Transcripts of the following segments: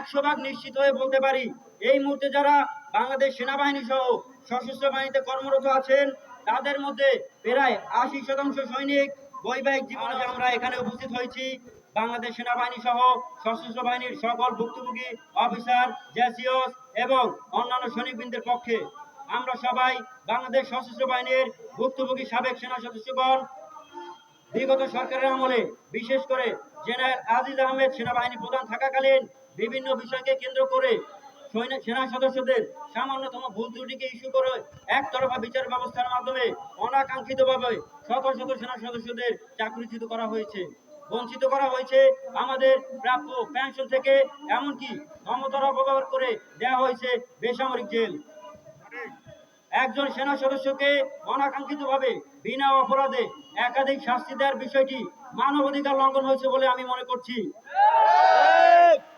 একশো ভাগ নিশ্চিত হয়ে বলতে পারি, এই মুহূর্তে যারা বাংলাদেশ সেনাবাহিনী সহ সশস্ত্র বাহিনীতে কর্মরত আছেন, তাদের মধ্যে প্রায় আশি শতাংশ সৈনিক বৈবাহিক জীবনে আমরা এখানে উপস্থিত হয়েছি, বাংলাদেশ সেনাবাহিনী সহ সশস্ত্র বাহিনীর সকল ভুক্তভোগী অফিসার জ্যাসিওস এবং অন্যান্য সৈনিকবৃন্দের পক্ষে আমরা সবাই বাংলাদেশ সশস্ত্র বাহিনীর ভুক্তভোগী সাবেক সেনা সদস্যগণ, বিগত সরকারের আমলে বিশেষ করে জেনারেল আজিজ আহমেদ সেনাবাহিনী প্রধান থাকাকালীন বিভিন্ন বিষয়কে কেন্দ্র করে সৈন্য- সেনা সদস্যদের সামান্যতম ভুল ত্রুটিকে ইস্যু করে একতরফা বিচার ব্যবস্থার মাধ্যমে অনাকাঙ্ক্ষিতভাবে শত শত সেনা সদস্যদের চাকরিচ্যুত করা হয়েছে। বঞ্চিত করা হয়েছে আমাদের প্রাপ্য পেনশন থেকে, এমনকি ক্ষমতার অপব্যবহার করে দেওয়া হয়েছে বেসামরিক জেল। একজন সেনা সদস্যকে অনাকাঙ্ক্ষিতভাবে বিনা অপরাধে একাধিক শাস্তি দেওয়ার বিষয়টি মানবাধিকার লঙ্ঘন হয়েছে বলে আমি মনে করছি।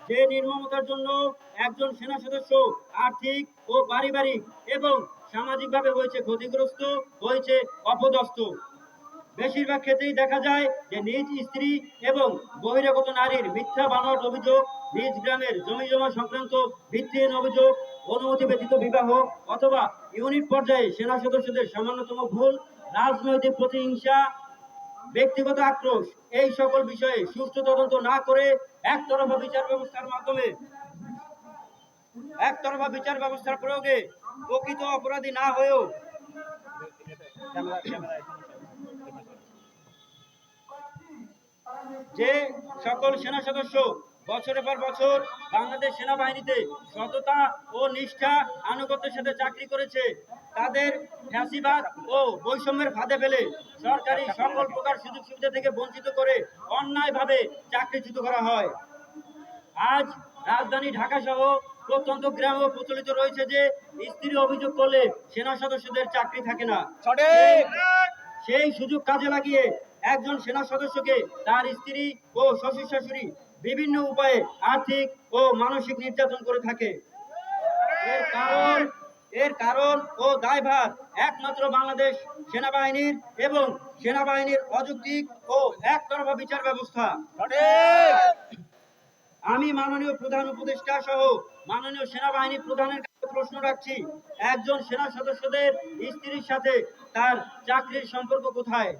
যে নির্মমতার জন্য একজন সেনা সদস্য আর্থিক ও পারিবারিক এবং সামাজিকভাবে হয়েছে ক্ষতিগ্রস্ত, হয়েছে অপদস্থ। বেশিরভাগ ক্ষেত্রেই দেখা যায় যে নিজ স্ত্রী এবং বহিরাগত নারীর মিথ্যা বানোয়াট অভিযোগ, নিজ গ্রামের জমি জমা সংক্রান্ত ভিত্তিহীন অভিযোগ, অনুমতি ব্যতীত বিবাহ অথবা ইউনিট পর্যায়ে সেনা সদস্যদের সামান্যতম ভুল, রাজনৈতিক প্রতিহিংসা, ব্যক্তিগত আক্রোশ, এই সকল বিষয়ে সুষ্ঠু তদন্ত না করে একতরফা বিচার ব্যবস্থার মাধ্যমে, একতরফা বিচার ব্যবস্থার প্রয়োগে প্রকৃত অপরাধী না হয়েও যে সকল সেনা সদস্য বছরের পর বছর বাংলাদেশ সেনাবাহিনীতে সততা ও নিষ্ঠা আনুগত্যের সাথে চাকরি করেছে। তাদের ফ্যাসিবাদ ও বৈষম্যের ফাঁদে ফেলে সরকারি সকল প্রকার সুযোগ সুবিধা থেকে বঞ্চিত করে অন্যায়ভাবে চাকরিচ্যুত করা হয়। আজ রাজধানী ঢাকা সহ প্রত্যন্ত গ্রামেও প্রচলিত রয়েছে যে স্ত্রী অভিযোগ করলে সেনা সদস্যদের চাকরি থাকে না। সেই সুযোগ কাজে লাগিয়ে একজন সেনা সদস্যকে তার স্ত্রী ও শ্বশুর শাশুড়ি বিভিন্ন উপায়ে আর্থিক ও মানসিক নির্যাতন করে থাকে। এর কারণ ও দায়ভার একমাত্র বাংলাদেশ সেনাবাহিনীর এবং সেনাবাহিনীর অযৌক্তিক ও একতরফা বিচার ব্যবস্থা। আমি মাননীয় প্রধান উপদেষ্টা সহ মাননীয় সেনাবাহিনী প্রধানের কাছে প্রশ্ন রাখছি, একজন সেনা সদস্যদের স্ত্রীর সাথে তার চাকরির সম্পর্ক কোথায়?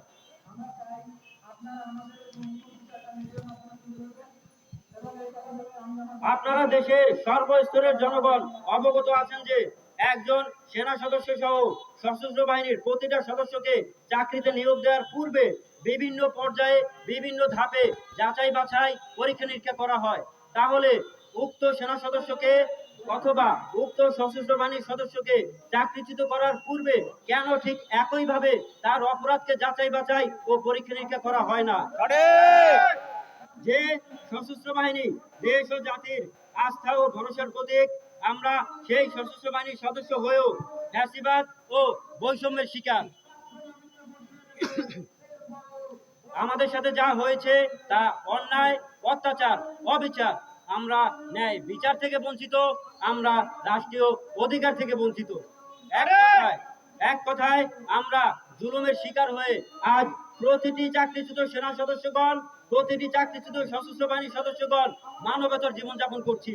আপনারা দেশের সর্বস্তরের জনগণ অবগত আছেন যে একজন সেনা সদস্য সহ সশস্ত্র বাহিনীর প্রতিটা সদস্যকে চাকরিতে নিয়োগ দেওয়ার পূর্বে বিভিন্ন পর্যায়ে বিভিন্ন ধাপে যাচাই বাছাই পরীক্ষা নিরীক্ষা করা হয়। তাহলে উক্ত সেনা সদস্যকে অথবা উক্ত সশস্ত্র বাহিনীর সদস্যকে চাকরিচ্যুত করার পূর্বে কেন ঠিক একইভাবে তার অপরাধকে যাচাই বাছাই ও পরীক্ষা নিরীক্ষা করা হয় না? যে সশস্ত্র বাহিনী, দেশ ও জাতির আস্থা ও ভরসার প্রতীক, আমরা সেই সশস্ত্র বাহিনীর সদস্য হয়েও ফ্যাসিবাদ ও বৈষম্যের শিকার। আমাদের সাথে যা হয়েছে তা অন্যায়, অত্যাচার, অবিচার। আমরা ন্যায় বিচার থেকে বঞ্চিত, আমরা রাষ্ট্রীয় অধিকার থেকে বঞ্চিত। এক কথায় এক কথায় আমরা জুলুমের শিকার হয়ে আজ প্রতিটি চাকরিচ্যুত সেনা সদস্যগণ, প্রতিটি চাকরিচ্যুত সশস্ত্র বাহিনীর সদস্যগণ মানবতর জীবনযাপন করছি।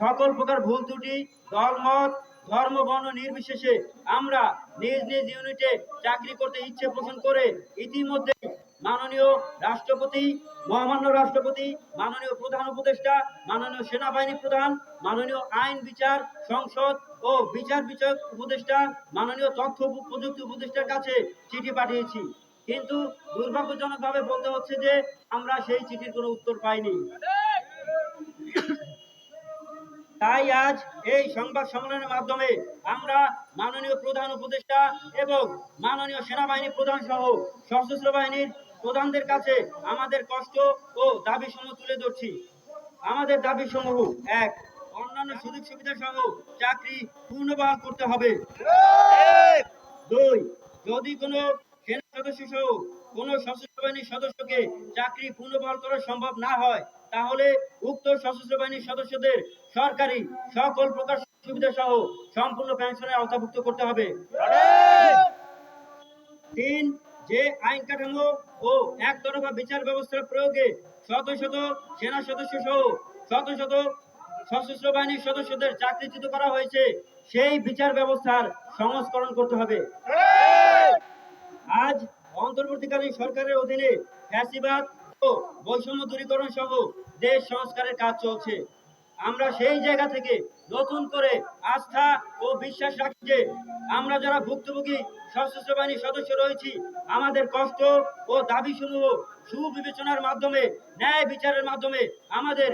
সকল প্রকার ভুল ত্রুটি, দলমত, ধর্ম, বর্ণ নির্বিশেষে আমরা নিজ নিজ ইউনিটে চাকরি করতে ইচ্ছে পোষণ করে ইতিমধ্যে মাননীয় রাষ্ট্রপতি, মহামান্য রাষ্ট্রপতি, মাননীয় প্রধান উপদেষ্টা, মাননীয় সেনাবাহিনী প্রধান, মাননীয় আইন বিচার সংসদ ও বিচার বিচার উপদেষ্টা, মাননীয় তথ্য প্রযুক্তি উপদেষ্টার কাছে চিঠি পাঠিয়েছি। কিন্তু দুর্ভাগ্যজনকভাবে বলতে হচ্ছে যে আমরা সেই চিঠির কোনো উত্তর পাইনি। তাই আজ এই সংবাদ সম্মেলনের মাধ্যমে আমরা মাননীয় প্রধান উপদেষ্টা এবং মাননীয় সেনাবাহিনী প্রধান সহ সশস্ত্র বাহিনীর প্রধানদের কাছে আমাদের কষ্ট ও দাবি সমূহ তুলে ধরছি। আমাদের দাবি সমূহ এক অন্যান্য সুযোগ সুবিধা সহ চাকরি পূর্ণবহাল করতে হবে। দুই যদি কোনো সেনা সদস্য সহ কোনো সশস্ত্র বাহিনীর সদস্যকে চাকরি পুনর্বহাল করা সম্ভব না হয় তাহলে উক্ত সশস্ত্র বাহিনীর সদস্যদের সরকারি সকল প্রকার সুবিধা সহ সম্পূর্ণ পেনশনের আওতাভুক্ত করতে হবে। তিন যে আইন কাঠামো ও একতরফা বিচার ব্যবস্থার প্রয়োগে শত শত সেনা সদস্য সহ শত শত সশস্ত্র বাহিনীর সদস্যদের চাকরিচ্যুত করা হয়েছে, সেই বিচার ব্যবস্থার সংস্করণ করতে হবে। আজ অন্তর্বর্তীকালীন সরকারের অধীনে ফ্যাসিবাদ ও বৈষম্য দূরীকরণ সহ দেশ সংস্কারের কাজ চলছে। আমরা সেই জায়গা থেকে নতুন করে আস্থা ও বিশ্বাস রাখি যে আমরা যারা ভুক্তভোগী, সশস্ত্র বাহিনীর সদস্য রয়েছি, আমাদের কষ্ট ও দাবি সমূহ সুবিবেচনার মাধ্যমে, ন্যায় বিচারের মাধ্যমে আমাদের